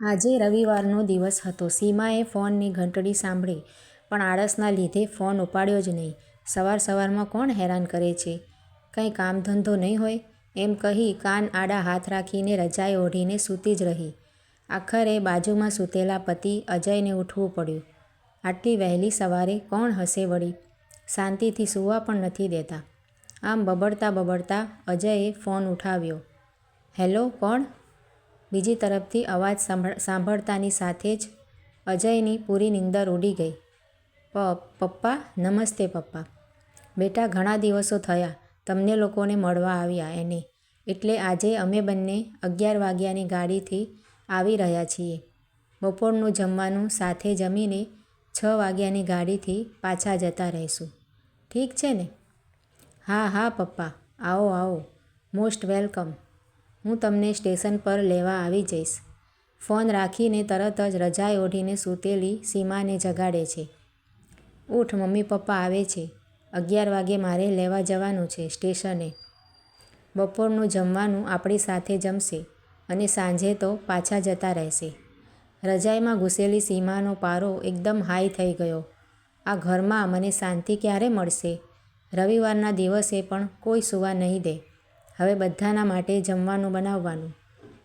આજે રવિવારનો દિવસ હતો. સીમાએ ફોનની ઘંટડી સાંભળી, પણ આળસના લીધે ફોન ઉપાડ્યો જ નહીં. સવાર સવારમાં કોણ હેરાન કરે છે? કંઈ કામ ધંધો નહીં હોય? એમ કહી કાન આડા હાથ રાખીને રજાઈ ઓઢીને સૂતી જ રહી. આખરે બાજુમાં સૂતેલા પતિ અજયને ઉઠવું પડ્યું. આટલી વહેલી સવારે કોણ હશે વળી? શાંતિથી સૂવા પણ નથી દેતા. આમ બબડતા બબડતા અજયે ફોન ઉઠાવ્યો. હેલો, કોણ? બીજી તરફથી અવાજ સાંભળ, સાંભળતાની સાથે જ અજયની પૂરી નીંદર ઉડી ગઈ. પપ્પા, નમસ્તે પપ્પા. બેટા, ઘણા દિવસો થયા. તમને લોકોને મળવા આવ્યા એને. એટલે આજે અમે બંને અગિયાર વાગ્યાની ગાડીથી આવી રહ્યા છીએ. બપોરનું જમવાનું સાથે જમીને છ વાગ્યાની ગાડીથી પાછા જતા રહીશું. ઠીક છે ને? હા હા, પપ્પા. આવો આવો. Most welcome. હું તમને સ્ટેશન પર લેવા આવી જઈશ. ફોન રાખીને તરત જ રજાઈ ઓઢીને સૂતેલી સીમાને જગાડે છે. ઉઠ, મમ્મી પપ્પા આવે છે. અગિયાર વાગે મારે લેવા જવાનું છે સ્ટેશને. બપોરનું જમવાનું આપણી સાથે જમશે અને સાંજે તો પાછા જતા રહેશે. રજાઈમાં ઘૂસેલી સીમાનો પારો એકદમ હાઈ થઈ ગયો. આ ઘરમાં મને શાંતિ ક્યારે મળશે? રવિવારના દિવસે પણ કોઈ સુવા નહીં દે. હવે બધાના માટે જમવાનું બનાવવાનું.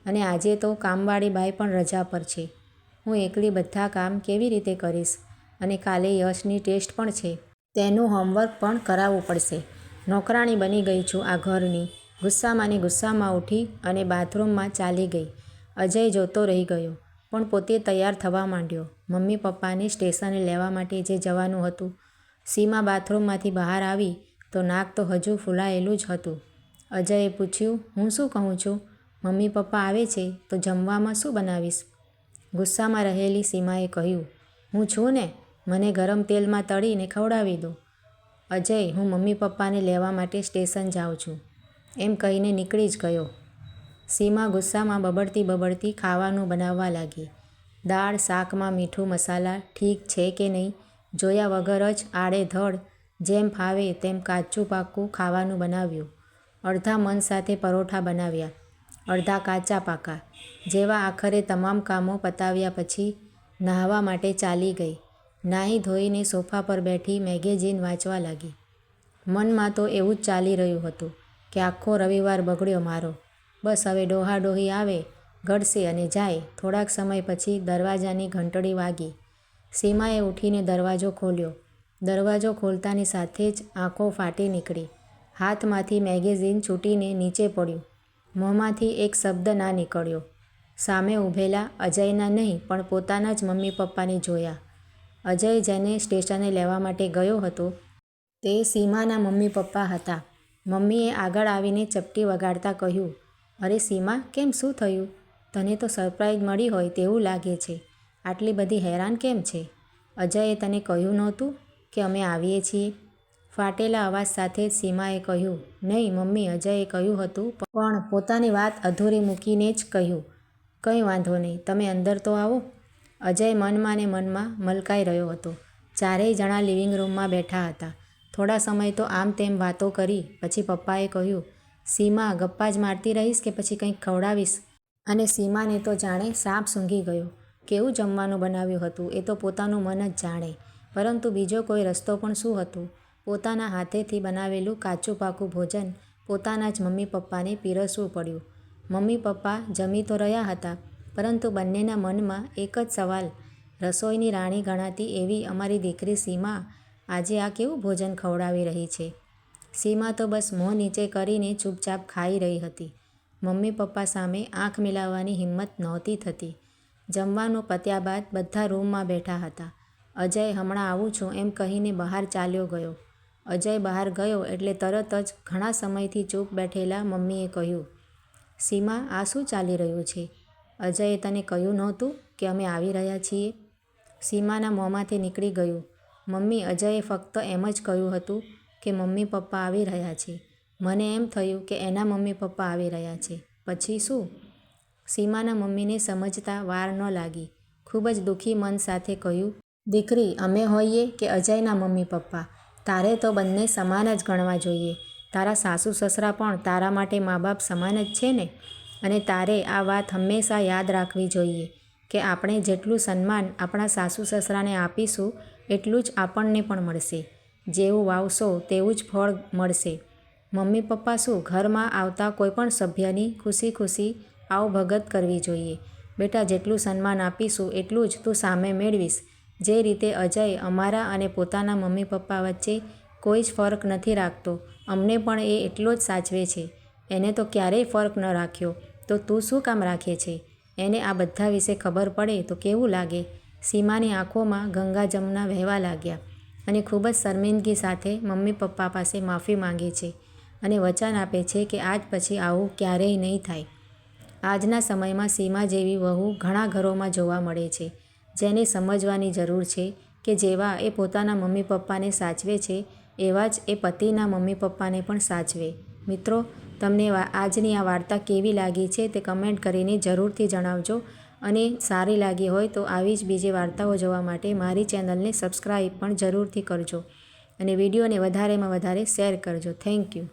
અને આજે તો કામવાળી બાઈ પણ રજા પર છે. હું એકલી બધા કામ કેવી રીતે કરીશ? અને કાલે યશની ટેસ્ટ પણ છે. તેનું હોમવર્ક પણ કરાવવું પડશે. નોકરાણી બની ગઈ છું આ ઘરની. ગુસ્સામાં ગુસ્સામાં ઉઠી અને બાથરૂમમાં ચાલી ગઈ. અજય જોતો રહી ગયો, પણ પોતે તૈયાર થવા માંડ્યો. મમ્મી પપ્પાને સ્ટેશને લેવા માટે જે જવાનું હતું. સીમા બાથરૂમમાંથી બહાર આવી તો નાક તો હજુ ફૂલાયેલું જ હતું. અજયે પૂછ્યું, હું શું કહું છું? મમ્મી પપ્પા આવે છે તો જમવામાં શું બનાવીશ? ગુસ્સામાં રહેલી સીમાએ કહ્યું, હું છું ને, મને ગરમ તેલમાં તળીને ખવડાવી દો. અજય, હું મમ્મી પપ્પાને લેવા માટે સ્ટેશન જાઉં છું. એમ કહીને નીકળી જ ગયો. સીમા ગુસ્સામાં બબડતી બબડતી ખાવાનું બનાવવા લાગી. દાળ, શાકમાં મીઠું મસાલા ઠીક છે કે નહીં, જોયા વગર જ આડેધડ જેમ ફાવે તેમ કાચું પાકું ખાવાનું બનાવ્યું. અડધા મન સાથે પરોઠા બનાવ્યા, અડધા કાચા પાકા, જેવા આખરે તમામ કામો પતાવ્યા પછી નહાવા માટે ચાલી ગઈ. નાહી ધોઈને સોફા પર બેઠી મેગેઝીન વાંચવા લાગી. મનમાં તો એવું જ ચાલી રહ્યું હતું કે આખો રવિવાર બગડ્યો મારો. બસ હવે ડોહાડોહી આવે ગળશે અને જાય. થોડાક સમય પછી દરવાજાની ઘંટડી વાગી. સીમાએ ઉઠીને દરવાજો ખોલ્યો. દરવાજો ખોલતાની સાથે જ આંખો ફાટી નીકળી. હાથમાંથી મેગેઝીન છૂટીને નીચે પડ્યું. મોંમાંથી એક શબ્દ ના નીકળ્યો. સામે ઊભેલા અજયના નહીં, પણ પોતાના જ મમ્મી પપ્પાને જોયા. અજય જેને સ્ટેશને લેવા માટે ગયો હતો, તે સીમાના મમ્મી પપ્પા હતા. મમ્મીએ આગળ આવીને ચપટી વગાડતા કહ્યું, અરે સીમા, કેમ શું થયું? તને તો સરપ્રાઈઝ મળી હોય તેવું લાગે છે. આટલી બધી હેરાન કેમ છે? અજયે તને કહ્યું નહોતું કે અમે આવીએ છીએ. ફાટેલા અવાજ સાથે સીમાએ કહ્યું, નહીં, મમ્મી, અજયે કહ્યું હતું, પણ પોતાની વાત અધૂરી મૂકીને જ કહ્યું. કંઈ વાંધો નહીં, તમે અંદર તો આવો. અજય મનમાં ને મનમાં મલકાઈ રહ્યો હતો. ચારેય જણા લિવિંગ રૂમમાં બેઠા હતા. થોડા સમય તો આમ તેમ વાતો કરી, પછી પપ્પાએ કહ્યું, સીમા, ગપ્પા જ મારતી રહીશ કે પછી કંઈક ખવડાવીશ? અને સીમાને તો જાણે સાપ સૂંઘી ગયો. કેવું જમવાનું બનાવ્યું હતું એ તો પોતાનું મન જ જાણે. પરંતુ બીજો કોઈ રસ્તો પણ શું હતું? પોતાના હાથેથી બનાવેલું કાચું પાકું ભોજન પોતાના જ મમ્મી પપ્પાને પીરસવું પડ્યું. મમ્મી પપ્પા જમી તો રહ્યા હતા, પરંતુ બંનેના મનમાં એક જ સવાલ, રસોઈની રાણી ગણાતી એવી અમારી દીકરી સીમા આજે આ કેવું ભોજન ખવડાવી રહી છે? સીમા તો બસ મોં નીચે કરીને ચૂપચાપ ખાઈ રહી હતી. મમ્મી પપ્પા સામે આંખ મિલાવવાની હિંમત નહોતી થતી. જમવાનું પત્યા બાદ બધા રૂમમાં બેઠા હતા. અજય, હમણાં આવું છું એમ કહીને બહાર ચાલ્યો ગયો. અજય બહાર ગયો એટલે તરત જ ઘણા સમયથી ચૂપ બેઠેલા મમ્મીએ કહ્યું, સીમા, આ શું ચાલી રહ્યું છે? અજયે તને કહ્યું નહોતું કે અમે આવી રહ્યા છીએ? સીમાના મોંમાંથી નીકળી ગયું. મમ્મી અજયે ફક્ત એમ જ કહ્યું હતું કે મમ્મી પપ્પા આવી રહ્યા છે. મને એમ થયું કે એના મમ્મી પપ્પા આવી રહ્યા છે. પછી શું? સીમાના મમ્મીને સમજતા વાર ન લાગી. ખૂબ જ દુઃખી મન સાથે કહ્યું, દીકરી, અમે હોઈએ કે અજયના મમ્મી પપ્પા? તારે તો બંને સમાન જ ગણવા જોઈએ. તારા સાસુ સસરા પણ તારા માટે મા બાપ સમાન જ છે ને? અને તારે આ વાત હંમેશા યાદ રાખવી જોઈએ કે આપણે જેટલું સન્માન આપણા સાસુ સસરાને આપીશું, એટલું જ આપણને પણ મળશે. જેવું વાવશો તેવું જ ફળ મળશે. મમ્મી પપ્પા શું ઘરમાં આવતા કોઈપણ સભ્યની ખુશી ખુશી આવભગત કરવી જોઈએ. બેટા, જેટલું સન્માન આપીશું, એટલું જ તું સામે મેળવીશ. જે રીતે અજય અમારા અને પોતાના મમ્મી પપ્પા વચ્ચે કોઈ જ ફરક નથી રાખતો, અમને પણ એ એટલો જ સાચવે છે. એને તો ક્યારેય ફરક ન રાખ્યો. તો તું શું કામ રાખે છે? એને આ બધા વિશે ખબર પડે તો કેવું લાગે? સીમાની આંખોમાં ગંગા જમના વહેવા લાગ્યા અને ખૂબ જ શર્મિંદગી સાથે મમ્મી પપ્પા પાસે માફી માંગે છે અને વચન આપે છે કે આજ પછી આવું ક્યારેય નહીં થાય. આજના સમયમાં સીમા જેવી વહુ ઘણા ઘરોમાં જોવા મળે છે. જેને સમજવાની જરૂર છે કે જેવા એ પોતાના મમ્મી પપ્પાને સાચવે છે, એવા જ એ પતિના મમ્મી પપ્પાને પણ સાચવે. મિત્રો, તમને આજની આ વાર્તા કેવી લાગી છે તે કમેન્ટ કરીને જરૂરથી જણાવજો અને સારી લાગી હોય તો આવી જ બીજી વાર્તાઓ જોવા માટે મારી ચેનલને સબસ્ક્રાઈબ પણ જરૂરથી કરજો અને વિડીયોને વધારેમાં વધારે શેર કરજો. Thank you.